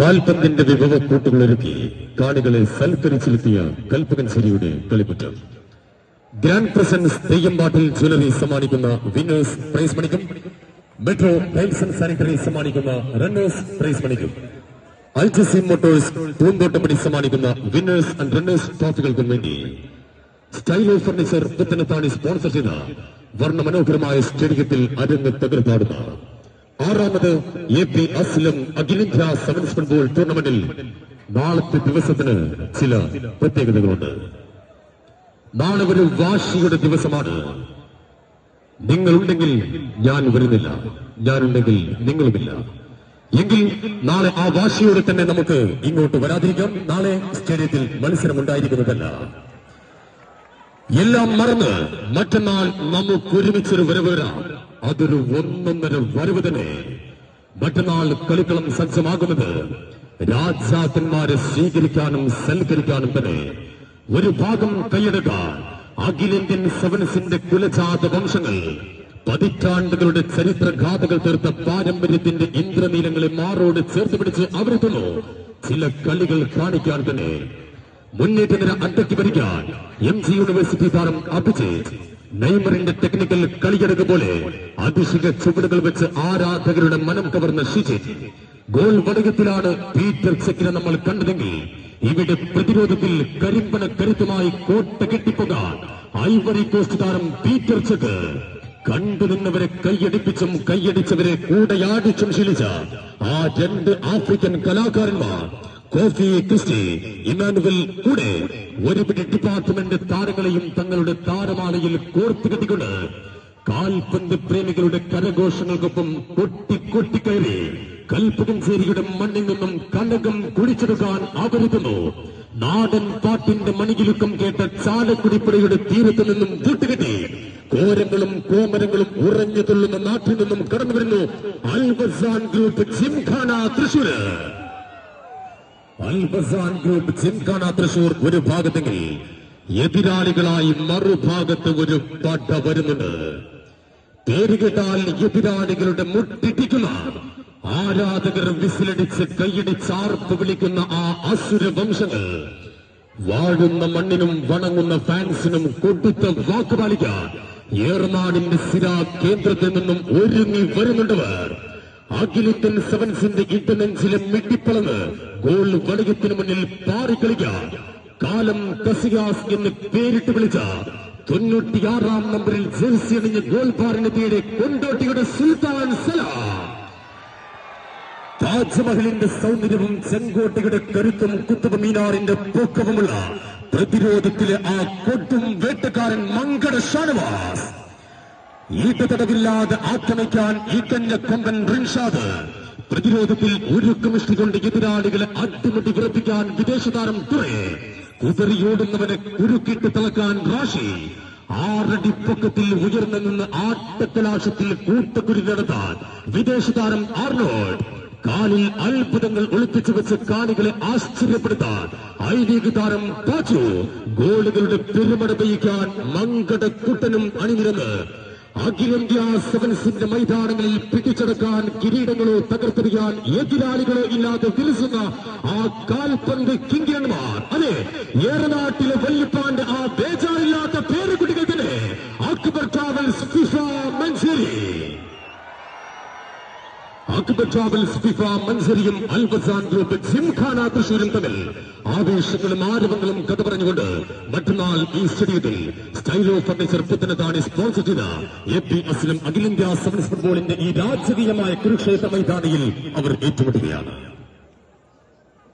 കാൽപന്തിന്റെ വിഭവ കൂട്ടുകളൊരുക്കി കാണികളെ സൽക്കരിച്ചിലെത്തിയ കൽപ്പകൻ ശരിയുടെ കളിപ്പറ്റം ഗ്രാൻഡ് പ്രസൻസ് തെയ്യമ്പാട്ടിൽ ജ്വല്ലറി സമ്മാനിക്കുന്ന വിന്നേഴ്സ് പ്രൈസ് മണിക്കും മെട്രോ ടൈൽസ് സാനിറ്ററി സമ്മാനിക്കുന്ന റണ്ണേഴ്സ് പ്രൈസ് മണിക്കും. അൽജസി മോട്ടോഴ്സ് പൂന്തോട്ടപ്പടി സമ്മാനിക്കുന്ന വിന്നേഴ്സ് ആൻഡ് റണ്ണേഴ്സ് ട്രോഫികൾക്കും വേണ്ടി സ്റ്റൈലോ ഫർണിച്ചർ പുത്തനത്താണി സ്പോൺസർ ചെയ്ത വർണമനോഹരമായ സ്റ്റേഡിയത്തിൽ അരങ്ങ് തകർത്താടുന്ന ആറാമത് എ പി അസ്ലം അഖിലേന്ത്യാ സെവൻസ് ഫുട്ബോൾ ടൂർണമെന്റിൽ നാളത്തെ ദിവസത്തിന് ചില പ്രത്യേകതകളുണ്ട്. നാളെ ഒരു വാശിയുടെ ദിവസമാണ്. നിങ്ങളുണ്ടെങ്കിൽ ഞാൻ വരുന്നില്ല. ഞാനുണ്ടെങ്കിൽ നിങ്ങളുമില്ല. എങ്കിൽ നാളെ ആ വാശിയോടെ തന്നെ നമുക്ക് ഇങ്ങോട്ട് വരാതിരിക്കാം. നാളെ സ്റ്റേഡിയത്തിൽ മത്സരം ഉണ്ടായിരിക്കുന്നതല്ല എല്ലാം മറന്ന് മറ്റന്നാൾ നമുക്ക് ഒരുമിച്ചൊരു വരവ് വരാം അതൊരു ഒന്നൊന്നര വരവ് തന്നെ. മറ്റന്നാൾ കളിക്കളം സജ്ജമാകുന്നത് രാജാക്കന്മാരെ സ്വീകരിക്കാനും സൽക്കരിക്കാനും തന്നെ. ഒരു ഭാഗം കൈയെടുക്കാൻ അഖിലേന്ത്യൻ സെവൻസിന്റെ കുലജാത വംശങ്ങൾ. പതിറ്റാണ്ടുകളുടെ ചരിത്രഗാഥകൾ തീർത്ത പാരമ്പര്യത്തിന്റെ ഇന്ദ്രനീലങ്ങളെ മാറോട് ചേർത്ത് പിടിച്ച് അവരെത്തുന്നു ചില കളികൾ കാണിക്കാൻ തന്നെ. മുന്നേറ്റ നിര അഡ്ഡയ്ക്ക് ഭരിക്കാൻ എം ജി യൂണിവേഴ്സിറ്റി താരം അഭിജിത്ത്. നെയ്മറിന്റെ ടെക്നിക്കൽ കളിയെടുക്ക പോലെ അതിശിക ചുവടുകൾ വെച്ച് ആരാധകരുടെ മനം കവർന്ന ഷിജിത്ത് ഗോൾ വടകത്തിലാണ് പീറ്റർ ചെക്കിനെ നമ്മൾ കണ്ടതെങ്കിൽ ഇവിടെ പ്രതിരോധത്തിൽ കരിമ്പന കരുത്തുമായി കോട്ട കെട്ടിപ്പോകാൻ ഐവറി കോസ്റ്റ് താരം പീറ്റർ ചെക്ക്. കണ്ടു നിന്നവരെ കൈയടിപ്പിച്ചും കൈയടിച്ചവരെ കൂടെയാടിച്ചും ശീലിച്ച ആ രണ്ട് ആഫ്രിക്കൻ കലാകാരന്മാർ കോഫി ക്രിസ്റ്റി ഇമാനുവൽ കൂടെ ഒരുപിടി ഡിപ്പാർട്ട്മെന്റ് താരങ്ങളെയും തങ്ങളുടെ താരമാലയിൽ കോർത്തു കെട്ടിക്കൊണ്ട് കാൽപന്ത് പ്രേമികളുടെ കരഘോഷങ്ങൾക്കൊപ്പം കൊട്ടി കൊട്ടിക്കയറി കൽപ്പകഞ്ചേരിയുടെ മണ്ണിൽ നിന്നും കനകം കുടിച്ചെടുക്കാൻ ആഗ്രഹിക്കുന്നു. നാടൻ പാട്ടിന്റെ മണികിലുക്കം കേട്ട ചാലക്കുടിപ്പുഴയുടെ തീരത്തു നിന്നും കൂട്ടുകെട്ടി കോരങ്ങളും കോമരങ്ങളും ഉറഞ്ഞു തുള്ളുന്ന നാട്ടിൽ നിന്നും കടന്നു വരുന്നു. അൽബസാൻ ഗ്രൂപ്പ് ജിംഖാന തൃശൂര് അൽബസാൻ ഗ്രൂപ്പ് ജിംഖാന തൃശൂർ ഒരു ഭാഗത്തെങ്കിൽ എതിരാളികളായി മറുഭാഗത്ത് ഒരു പട വരുന്നുണ്ട്. പേര് കേട്ടാൽ എതിരാളികളുടെ മുട്ടിടിക്കുന്ന ആരാധകർ വിസിലടിച്ച് കൈയടിച്ചാർപ്പ് വിളിക്കുന്ന ആ അസുര വംശങ്ങൾ വാഴുന്ന മണ്ണിനും വണങ്ങുന്ന ഫാൻസിനും കൊടുത്ത വാക്ക് പാലിക്കാൻ ഏറനാടിന്റെ സിരാ കേന്ദ്രത്തിൽ നിന്നും ഒരുങ്ങി വരുന്നുണ്ടവർ. അഖിലേന്ത്യൻ സെവൻസിന്റെ ഇടനെഞ്ചിലെ മിട്ടിപ്പളന്ന് ഗോൾ വടകത്തിന് മുന്നിൽ പാറിക്കളിക്കാൻ കാലം കസിയാസ് എന്ന് പേരിട്ട് വിളിച്ച തൊണ്ണൂറ്റിയാറാം നമ്പറിൽ ജേഴ്സി അണിഞ്ഞ് ഗോൾ പേര് കൊണ്ടോട്ടിയുടെ സുൽത്താൻ സലാം. താജ്മഹലിന്റെ സൗന്ദര്യവും ചെങ്കോട്ടയുടെ കരുത്തും കുത്തബ് മീനാറിന്റെ പൊക്കവുമുള്ള പ്രതിരോധത്തിലെ ആ കൊട്ടും വേട്ടക്കാരൻ മങ്കട ഷാനവാസ്. ഈട്ടതടവില്ലാതെ ആക്രമിക്കാൻ ഈക്കഞ്ഞ കൊമ്പൻ റിൻഷാദ് പ്രതിരോധത്തിൽ ഒരു കമിഷ്ടി കൊണ്ട് എതിരാളികളെ അട്ടിമുട്ടി വിറപ്പിക്കാൻ വിദേശ താരം തുറേ. കുതിറിയോടുന്നവനെ കുരുക്കിട്ട് തിളക്കാൻ റാഷി. ആറടി പൊക്കത്തിൽ ഉയർന്നു നിന്ന് ആട്ടക്കലാശത്തിൽ കൂട്ടക്കുരി നടത്താൻ വിദേശ താരം ആർണോഡ് കാലിൽ അത്ഭുതങ്ങൾ ഒളിപ്പിച്ചു വെച്ച് കാണികളെ ആശ്ചര്യപ്പെടുത്താൻ ഐ ലീഗ് താരം പാച്ചു. ഗോളുകളുടെ പെരുമട പെയ്യിക്കാൻ മങ്കടക്കുട്ടനും അണിനിരന്ന്. അഖിലേന്ത്യാ സെവൻസിന്റെ മൈതാനങ്ങളിൽ പിടിച്ചെടുക്കാൻ കിരീടങ്ങളോ തകർത്തെറിയാൻ എതിരാളികളോ ഇല്ലാതെ വിലസുന്ന ആ കാൽപന്ത് കിങ്കിരന്മാർ അതെ ഏറനാട്ടിലെ വല്യപ്പാന്റെ ആ ബേജാറില്ലാത്ത പേരുകുട്ടികൾ തന്നെ Akbar travels FIFA Manjeri Akbar travels FIFA മൻസരിയും അൽബസാൻ group സിംഖാന തൃശൂരും തമ്മിൽ ആവേശങ്ങളും ആരവങ്ങളും കഥ പറഞ്ഞുകൊണ്ട് മറ്റന്നാൾ ഈ സ്റ്റേഡിയത്തിൽ സ്റ്റൈലോ ഫർണിച്ചർ പുത്തനത്താണി സ്പോൺസർ ചെയ്ത എ പി അസ്ലം അഖിലേന്ത്യാ സെവൻസ് ഫുട്ബോളിന്റെ ഈ രാജകീയമായ കുരുക്ഷേത്ര മൈതാനിയിൽ അവർ ഏറ്റുമുട്ടുകയാണ്.